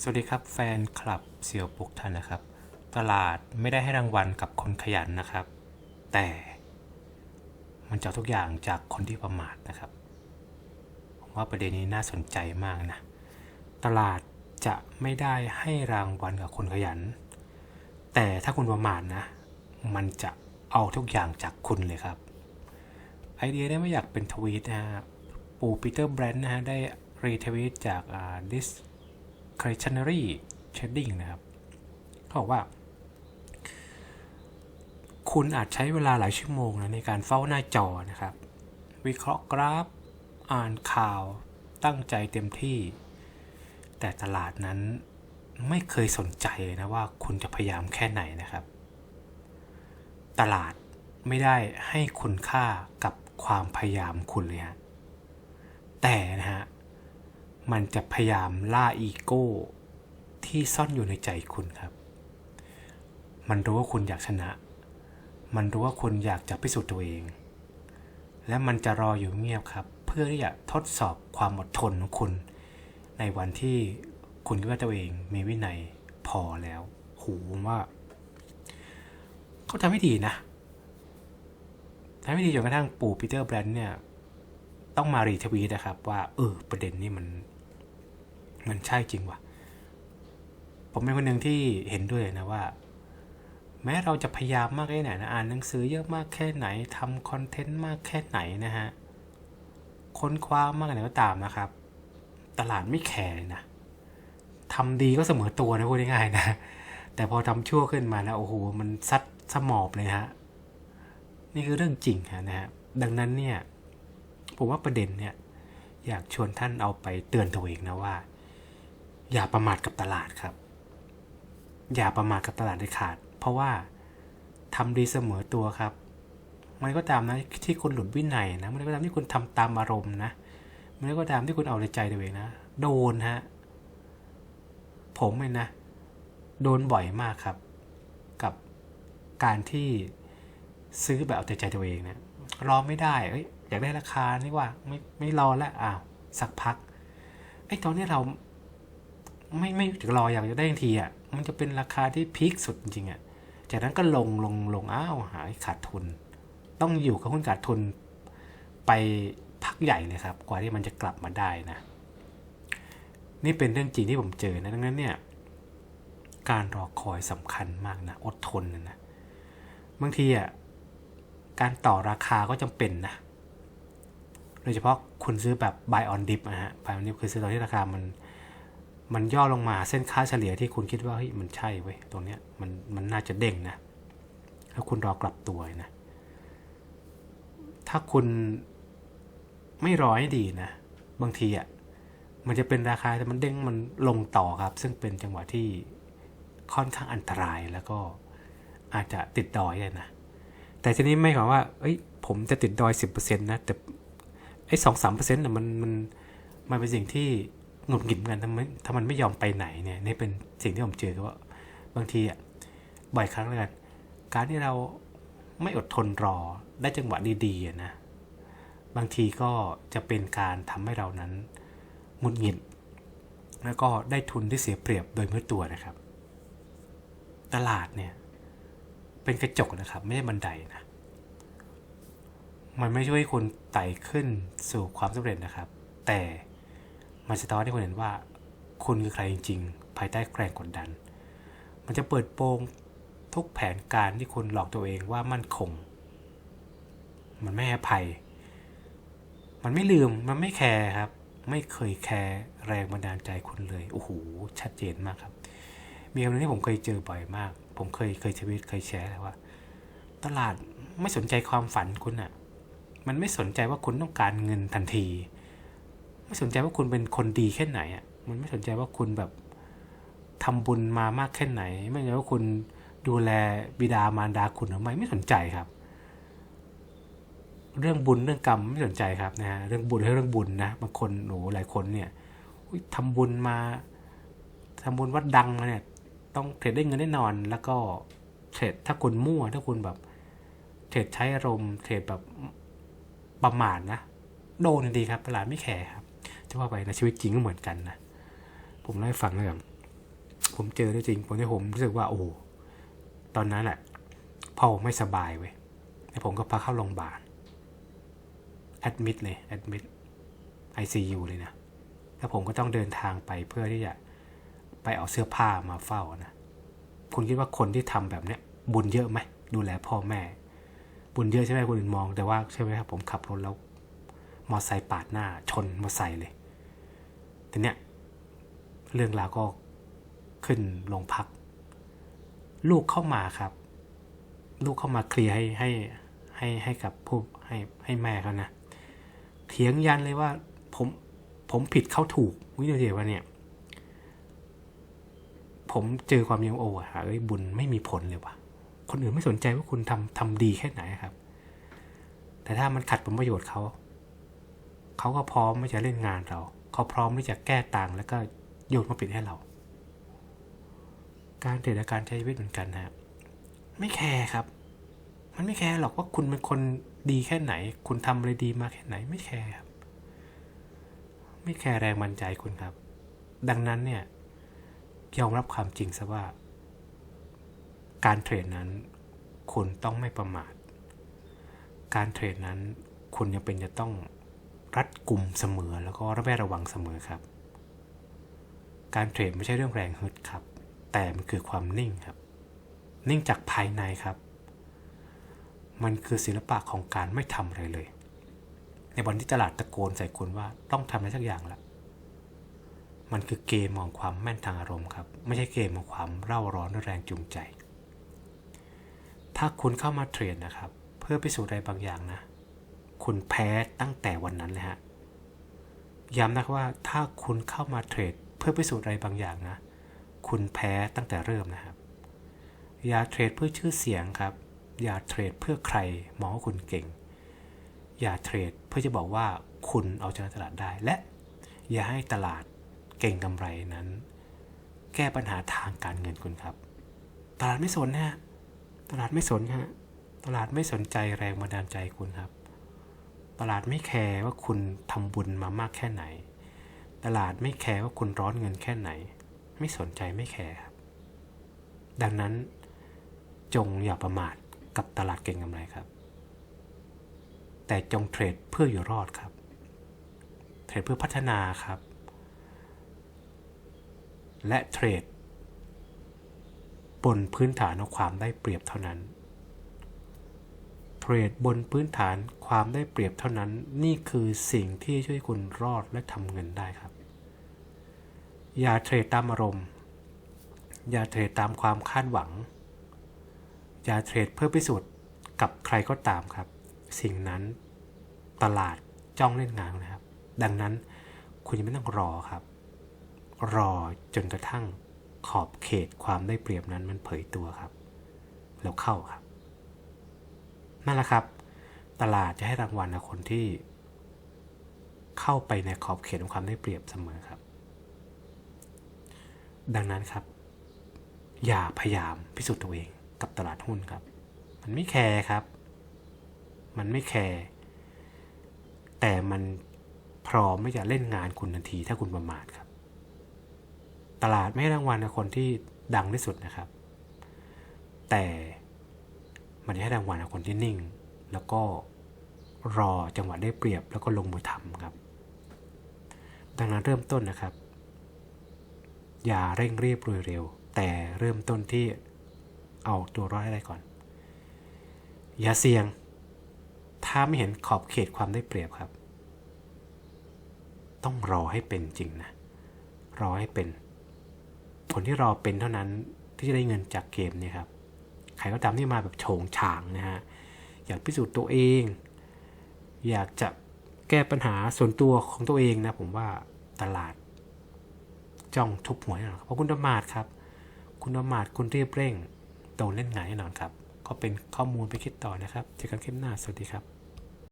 สวัสดีครับแฟนคลับเสี่ยวปุกท่านนะครับ ตลาดไม่ได้ให้รางวัลกับคนขยันนะครับ แต่มันจะทุกอย่างจากคนที่ประมาทนะครับผมว่าประเด็นนี้น่าสนใจมากนะ ตลาดจะไม่ได้ให้รางวัลกับคนขยัน แต่ถ้าคุณประมาทนะ มันจะเอาทุกอย่างจากคุณเลยครับ ไอเดียได้ไม่อยากเป็นทวีตนะฮะ ปู่ปีเตอร์แบรนด์นะฮะได้รีทวีตจากอ่ c r e t i o n a r y trading นะครับเขาบอกว่า คุณอาจใช้เวลาหลายชั่วโมงนะในการเฝ้าหน้าจอนะครับ วิเคราะห์กราฟ อ่านข่าว ตั้งใจเต็มที่ แต่ตลาดนั้นไม่เคยสนใจเลยนะว่าคุณจะพยายามแค่ไหนนะครับ ตลาดไม่ได้ให้คุณค่ากับความพยายามคุณเลยฮะแต่นะฮะ มันจะพยายามล่าอีโก้ที่ซ่อนอยู่ในใจคุณครับ มันรู้ว่าคุณอยากชนะ มันรู้ว่าคุณอยากจะพิสูจน์ตัวเอง และมันจะรออยู่เงียบครับ เพื่อที่จะทดสอบความอดทนของคุณ ในวันที่คุณคิดว่าตัวเองมีวินัยพอแล้วหผมว่า เขาทำให้ดีนะทำให้ดีจนกระทั่งปู่ปีเตอร์แบรนด์เนี่ย ต้องมารีทวีตนะครับ ว่าเออประเด็นนี้มัน มันใช่จริงว่ะผมเป็นคนหนึ่งที่เห็นด้วยนะว่า แม้เราจะพยายามมากแค่ไหนนะอ่านหนังสือเยอะมากแค่ไหนทำคอนเทนต์มากแค่ไหนนะฮะค้นคว้ามากแค่ไหนก็ตามนะครับ ตลาดไม่แคร์นะทำดีก็เสมอตัวนะพูดง่ายๆนะ แต่พอทำชั่วขึ้นมานะโอ้โหมันซัดสมอบเลยฮะนี่คือเรื่องจริงฮะนะฮะดังนั้นเนี่ยผมว่าประเด็นเนี่ยอยากชวนท่านเอาไปเตือนตัวเองนะว่า อย่าประมาทกับตลาดครับ อย่าประมาทกับตลาดเด็ดขาด เพราะว่าทำดีเสมอตัวครับ มันก็ตามนะที่คุณหลุดวินัยนะ มันก็ตามที่คุณทำตามอารมณ์นะ มันก็ตามที่คุณเอาในใจตัวเองนะ โดนฮะ ผมเองนะ โดนบ่อยมากครับ กับการที่ซื้อแบบเอาแต่ใจตัวเองเนะ รอไม่ได้ เอ้ย อยากได้ราคานี่ว่า ไม่ไม่รอแล้ว อ้าว สักพัก ไอ้ตอนนี้เรา ไม่ไม่ถึงรออยากจะได้ทันทีอะมันจะเป็นราคาที่พีคสุดจริงอะจากนั้นก็ลงลงลงอ้าวหายขาดทุน ต้องอยู่กับหุ้นขาดทุนไปพักใหญ่เลยครับ กว่าที่มันจะกลับมาได้นะนี่เป็นเรื่องจริงที่ผมเจอนะดังนั้นเนี่ยการรอคอยสำคัญมากนะอดทนนะนะบางทีอะการต่อราคาก็จำเป็นนะโดยเฉพาะคุณซื้อแบบ buy on dip นะฮะ buy on dip คือซื้อตอนที่ราคามัน มันย่อลงมาเส้นค่าเฉลี่ยที่คุณคิดว่าเฮ้ยมันใช่เว้ยตรงเนี้ยมันมันน่าจะเด้งนะแล้วคุณรอกลับตัวนะ ถ้าคุณไม่รอให้ดีนะ บางทีอะมันจะเป็นราคาแต่มันเด้งมันลงต่อครับ ซึ่งเป็นจังหวะที่ค่อนข้างอันตรายแล้วก็อาจจะติดดอยเลยนะ แต่ทีนี้ไม่ความว่า เอ้ย ผมจะติดดอยสิบเปอร์เซ็นต์นะ แต่ไอ้สองสามเปอร์เซ็นต์น่ะมันมันมันเป็นสิ่งที่ หงุดหงิดเหมือนกันถ้ามันถ้ามันไม่ยอมไปไหนเนี่ยนี่เป็นสิ่งที่ผมเจอคือว่าบางทีอะบ่อยครั้งเลยกันการที่เราไม่อดทนรอได้จังหวะดีๆอะนะบางทีก็จะเป็นการทำให้เรานั้นหงุดหงิด แล้วก็ได้ทุนที่เสียเปรียบโดยไม่รู้ตัวนะครับ ตลาดเนี่ยเป็นกระจกนะครับ ไม่ใช่บันไดนะมันไม่ช่วยคุณไต่ขึ้นสู่ความสำเร็จนะครับ แต่ มันสะท้อนให้คุณเห็นว่า คุณคือใครจริง ๆ ภายใต้แรงกดดัน มันจะเปิดโปงทุกแผนการที่คุณหลอกตัวเองว่ามั่นคง มันไม่ให้ภัย มันไม่ลืม มันไม่แคร์ครับ ไม่เคยแคร์แรงบันดาลใจคุณเลย โอ้โห ชัดเจนมากครับ มีคำนึงที่ผมเคยเจอบ่อยมาก ผมเคยเคยทวิตเคยแชร์เลยว่า ตลาดไม่สนใจความฝันคุณอะ่ะ มันไม่สนใจว่าคุณต้องการเงินทันที ไม่สนใจว่าคุณเป็นคนดีแค่ไหนอะมันไม่สนใจว่าคุณแบบทำบุญมามากแค่ไหน ไม่สนใจว่าคุณดูแลบิดามารดาคุณหรือไม่ไม่สนใจครับ เรื่องบุญเรื่องกรรมไม่สนใจครับนะฮะเรื่องบุญให้เรื่องบุญนะบางคนหนูหลายคนเนี่ยอุ๊ยทำบุญมาทำบุญวัดดังมาเนี่ย ต้องเทรดได้เงินแน่นอน แล้วก็เทรดถ้าคุณมั่ว ถ้าคุณแบบเทรดใช้อารมณ์เทรดแบบประมาทนะ โดนดีครับตลาดไม่แคร์ครับ จะว่าไปในะชีวิตจริงก็เหมือนกันนะ ผมเล่าให้ฟังเลยครับผมเจอได้จริง ผมที่ผมรู้สึกว่าโอ้ตอนนั้นแหละพ่อผมไม่สบายเว้ยแล้วผมก็พาเข้าโรงพยาบาลแอดมิดเลยแอดมิดไอซียูเลยนะแล้วผมก็ต้องเดินทางไปเพื่อที่จะไปเอาเสื้อผ้ามาเฝ้านะ คุณคิดว่าคนที่ทำแบบเนี้ยบุญเยอะไหมดูแลพ่อแม่ บุญเยอะใช่ไหมคนอื่นมองแต่ว่าใช่ไหมครับผมขับรถแล้วมอไซค์ปาดหน้าชนมอไซค์เลย แต่เนี้ยเรื่องราวก็ขึ้นโรงพัก ลูกเข้ามาครับ ลูกเข้ามาเคลียร์ให้ให้ให้ให้กับผู้ให้ให้แม่เขานะเถียงยันเลยว่าผมผมผิดเขาถูกวินาทีว่าเนี่ย ผมเจอความยังโอ้อะเอ้ยบุญไม่มีผลเลยว่ะ คนอื่นไม่สนใจว่าคุณทำทำดีแค่ไหนครับ แต่ถ้ามันขัดผลประโยชน์เขาเขาก็พร้อมที่จะเล่นงานเรา เขาพร้อมที่จะแก้ต่างแล้วก็โยนมาปิดให้เรา การเทรดและการใช้ชีวิตเหมือนกันนะไม่แคร์ครับ มันไม่แคร์หรอกว่าคุณเป็นคนดีแค่ไหน คุณทำอะไรดีมาแค่ไหน ไม่แคร์ครับ ไม่แคร์แรงบันดาลใจคุณครับ ดังนั้นเนี่ยยอมรับความจริงซะว่า การเทรดนั้น คุณต้องไม่ประมาท การเทรดนั้น คุณยังเป็นจะต้อง รัดกลุ่มเสมอแล้วก็ระแวดระวังเสมอครับ การเทรดไม่ใช่เรื่องแรงฮึดครับ แต่มันคือความนิ่งครับ นิ่งจากภายในครับ มันคือศิลปะของการไม่ทำอะไรเลย ในวันที่ตลาดตะโกนใส่คุณว่าต้องทำอะไรสักอย่างละมันคือเกมของความแม่นทางอารมณ์ครับ ไม่ใช่เกมของความเร่าร้อนและแรงจูงใจ ถ้าคุณเข้ามาเทรดนะครับ เพื่อพิสูจน์อะไรบางอย่างนะ คุณแพ้ตั้งแต่วันนั้นเลยฮะ ย้ำนะครับว่าถ้าคุณเข้ามาเทรดเพื่อพิสูจน์อะไรบางอย่างนะ คุณแพ้ตั้งแต่เริ่มนะครับ อย่าเทรดเพื่อชื่อเสียงครับ อย่าเทรดเพื่อใครมองว่าคุณเก่ง อย่าเทรดเพื่อจะบอกว่าคุณเอาชนะตลาดได้ และอย่าให้ตลาดเก่งกำไรนั้น แก้ปัญหาทางการเงินคุณครับ ตลาดไม่สนนะฮะ ตลาดไม่สนฮะ ตลาดไม่สนใจแรงบันดาลใจคุณครับ ตลาดไม่แคร์ว่าคุณทำบุญมามากแค่ไหน ตลาดไม่แคร์ว่าคุณร้อนเงินแค่ไหน ไม่สนใจไม่แคร์ครับดังนั้นจงอย่าประมาทกับตลาดเก่งกำไรครับ แต่จงเทรดเพื่ออยู่รอดครับ เทรดเพื่อพัฒนาครับ และเทรดบนพื้นฐานของความได้เปรียบเท่านั้น เทรดบนพื้นฐานความได้เปรียบเท่านั้น นี่คือสิ่งที่ช่วยคุณรอดและทำเงินได้ครับ อย่าเทรดตามอารมณ์ อย่าเทรดตามความคาดหวัง อย่าเทรดเพื่อพิสูจน์กับใครก็ตามครับ สิ่งนั้นตลาดจ้องเล่นงานนะครับ ดังนั้นคุณยังไม่ต้องรอครับ รอจนกระทั่งขอบเขตความได้เปรียบนั้นมันเผยตัวครับ แล้วเข้าครับ นั่นแหละครับ ตลาดจะให้รางวัลกับคนที่เข้าไปในขอบเขตของความได้เปรียบเสมอครับ ดังนั้นครับ อย่าพยายามพิสูจน์ตัวเองกับตลาดหุ้นครับ มันไม่แคร์ครับ มันไม่แคร์แต่มันพร้อมไม่จะเล่นงานคุณทันทีถ้าคุณประมาทครับ ตลาดไม่ให้รางวัลกับคนที่ดังที่สุดนะครับ แต่ มันจะให้รางวัลกับคนที่นิ่ง แล้วก็รอจังหวะได้เปรียบแล้วก็ลงมือทำครับ ดังนั้นเริ่มต้นนะครับ อย่าเร่งรีบรวยเร็ว แต่เริ่มต้นที่เอาตัวรอดให้ได้ก่อน อย่าเสี่ยง ถ้าไม่เห็นขอบเขตความได้เปรียบครับ ต้องรอให้เป็นจริงนะ รอให้เป็น ผลที่รอเป็นเท่านั้นที่จะได้เงินจากเกมเนี่ยครับ ใครก็ตามที่มาแบบโฉงฉางนะฮะอยากพิสูจน์ตัวเอง อยากจะแก้ปัญหาส่วนตัวของตัวเองนะผมว่าตลาด จ้องทุบหัวแน่นอนเพราะคุณประมาทครับ คุณประมาทคุณเรียบเร่งโดนเล่นงานแน่นอนครับ ก็เป็นข้อมูลไปคิดต่อนะครับเจอกันคลิปหน้าสวัสดีครับ